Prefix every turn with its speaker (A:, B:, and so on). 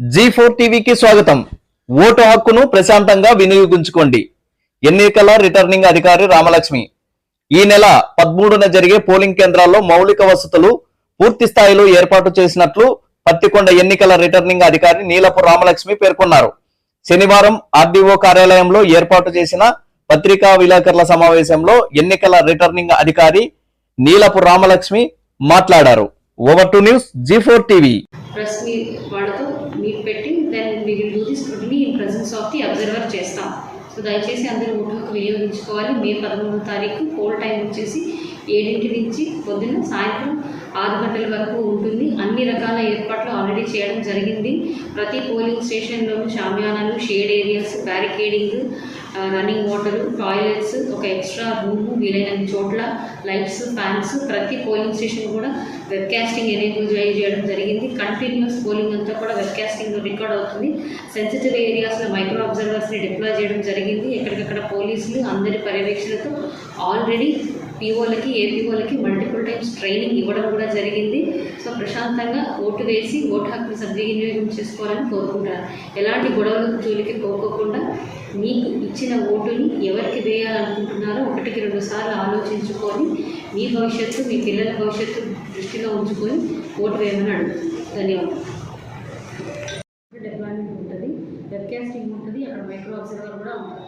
A: G four టీవీకి స్వాగతం. Vote హక్కును ప్రశాంతంగా వినియోగించుకోండి. ఎన్నికల రిటర్నింగ్ అధికారి రామలక్ష్మి. ఈ నెల పదమూడున జరిగే పోలింగ్ కేంద్రాల్లో మౌలిక వసతులు పూర్తి స్థాయిలో ఏర్పాటు చేసినట్లు పత్తికొండ ఎన్నికల రిటర్నింగ్ అధికారి నీలపు రామలక్ష్మి పేర్కొన్నారు. శనివారం ఆర్డీఓ కార్యాలయంలో ఏర్పాటు చేసిన పత్రికా విలేకరుల సమావేశంలో ఎన్నికల రిటర్నింగ్ అధికారి నీలపు రామలక్ష్మి మాట్లాడారు. Over to news G four TV
B: press మీ వాళ్ళతో మీట్ పెట్టి then we will do the scrutiny in presence of the observer చేస్తాం. సో దయచేసి అందరూ ఓటు వినియోగించుకోవాలి. మే పదమూడో తారీఖు పోల్ టైం వచ్చేసి ఏడింటి నుంచి పొద్దున్న సాయంత్రం ఆరు గంటల వరకు ఉంటుంది. అన్ని రకాల ఏర్పాట్లు ఆల్రెడీ చేయడం జరిగింది. ప్రతి పోలింగ్ స్టేషన్లోనూ షామ్యానాలు shade areas barricading running water toilets ఒక ఎక్స్ట్రా రూము వీలైన చోట్ల లైట్స్ ఫ్యాన్స్ ప్రతి పోలింగ్ స్టేషన్ కూడా వెబ్కాస్టింగ్ ఎనేబుల్ చేయడం జరిగింది. కంటిన్యూస్ పోలింగ్ అంతా కూడా వెబ్కాస్టింగ్ రికార్డ్ అవుతుంది. సెన్సిటివ్ ఏరియాస్లో మైక్రో అబ్జర్వర్స్ని డిప్లాయ్ చేయడం జరిగింది. ఎక్కడికక్కడ పోలీసులు అందరి పర్యవేక్షణతో ఆల్రెడీ పీఓలకి ఏపీఓలకి మల్టిపుల్ టైమ్స్ ట్రైనింగ్ ఇవ్వడం కూడా జరిగింది. సో ప్రశాంతంగా ఓటు వేసి ఓటు హక్కును సద్వినియోగం చేసుకోవాలని కోరుకుంటారు ఎలాంటి గొడవలకు జోలికి పోకోకుండా మీకు ఇచ్చిన ఓటుని ఎవరికి వేయాలనుకుంటున్నారో ఒకటికి రెండు సార్లు ఆలోచించుకొని మీ భవిష్యత్తు మీ పిల్లల భవిష్యత్తు దృష్టిలో ఉంచుకొని ఓటు వేయమని అడుగుతుంది ధన్యవాదాలు. డిప్లాయ్మెంట్ ఉంటుంది వెబ్కాస్టింగ్ ఉంటుంది అక్కడ మైక్రో అబ్జర్వర్ కూడా ఉంటుంది